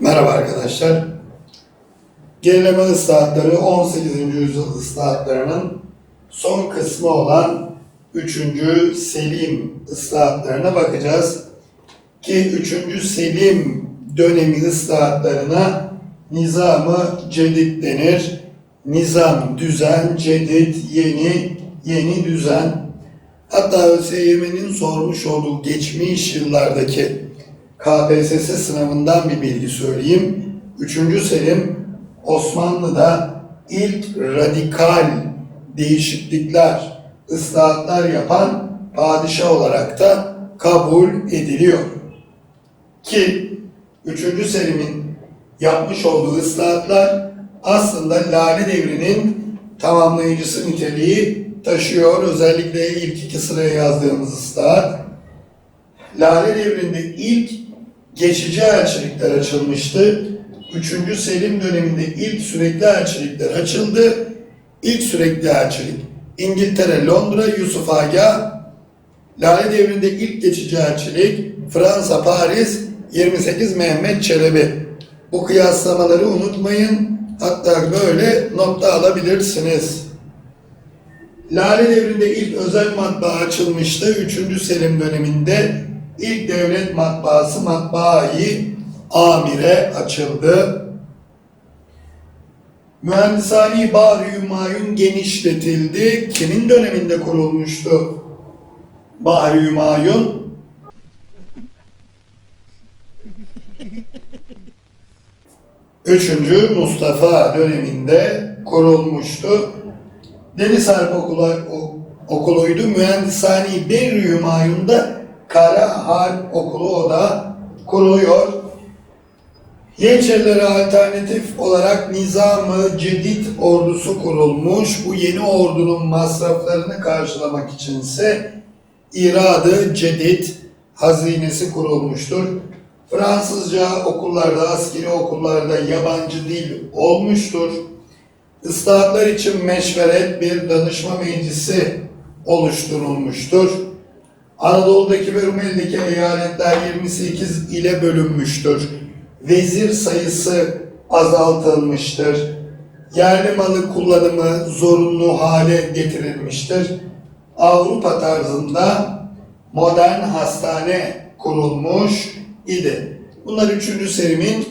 Merhaba arkadaşlar. Gerileme ıslahatları 18. yüzyıl ıslahatlarının son kısmı olan 3. Selim ıslahatlarına bakacağız. Ki 3. Selim dönemi ıslahatlarına nizamı cedid denir. Nizam, düzen, cedid, yeni, yeni düzen. Hatta ÖSYM'nin sormuş olduğu geçmiş yıllardaki KPSS sınavından bir bilgi söyleyeyim. Üçüncü Selim Osmanlı'da ilk radikal değişiklikler, ıslahatlar yapan padişah olarak da kabul ediliyor. Ki 3. Selim'in yapmış olduğu ıslahatlar aslında Lale Devri'nin tamamlayıcısı niteliği taşıyor. Özellikle ilk iki sıraya yazdığımız ıslahat. Lale Devri'nde ilk geçici elçilikler açılmıştı. 3. Selim döneminde ilk sürekli elçilikler açıldı. İlk sürekli elçilik İngiltere, Londra, Yusuf Agah. Lale Devri'nde ilk geçici elçilik Fransa, Paris, 28 Mehmet Çelebi. Bu kıyaslamaları unutmayın. Hatta böyle nokta alabilirsiniz. Lale Devri'nde ilk özel matbaa açılmıştı. 3. Selim döneminde ilk devlet matbaası Matbaayı Amire açıldı. Mühendishane Bahri Hümayun genişletildi. Kimin döneminde kurulmuştu? Bahri Hümayun. Üçüncü Mustafa döneminde kurulmuştu. Deniz Harp Okulu, okuluydu. Mühendishane Berri Hümayun'da Kara Harp Okulu o da kuruluyor. Yeniçerilere alternatif olarak Nizam-ı Cedid ordusu kurulmuş. Bu yeni ordunun masraflarını karşılamak içinse İradı Cedid hazinesi kurulmuştur. Fransızca okullarda, askeri okullarda yabancı dil olmuştur. Islahatlar için meşveret bir danışma meclisi oluşturulmuştur. Anadolu'daki ve Rumeli'deki eyaletler 28 ile bölünmüştür. Vezir sayısı azaltılmıştır. Yerli malı kullanımı zorunlu hale getirilmiştir. Avrupa tarzında modern hastane kurulmuş idi. Bunlar 3. serimin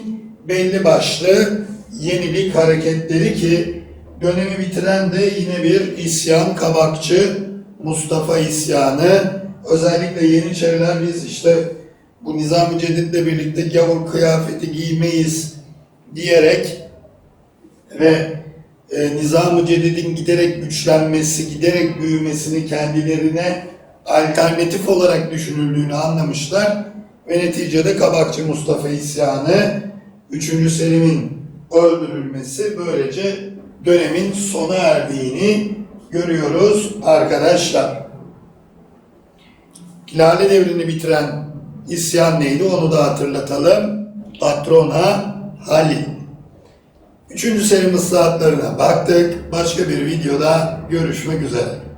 belli başlı yenilik hareketleri ki dönemi bitiren de yine bir isyan kabakçı Mustafa isyanı. Özellikle Yeniçeriler biz işte bu Nizam-ı Cedid'le birlikte gavur kıyafeti giymeyiz diyerek ve e, Nizam-ı Cedid'in giderek güçlenmesi, giderek büyümesini kendilerine alternatif olarak düşünüldüğünü anlamışlar. Ve neticede Kabakçı Mustafa isyanı, 3. Selim'in öldürülmesi böylece dönemin sona erdiğini görüyoruz arkadaşlar. Lale devrini bitiren isyan neydi onu da hatırlatalım. Patrona Halil. Üçüncü Selim ıslahatlarına baktık. Başka bir videoda görüşmek üzere.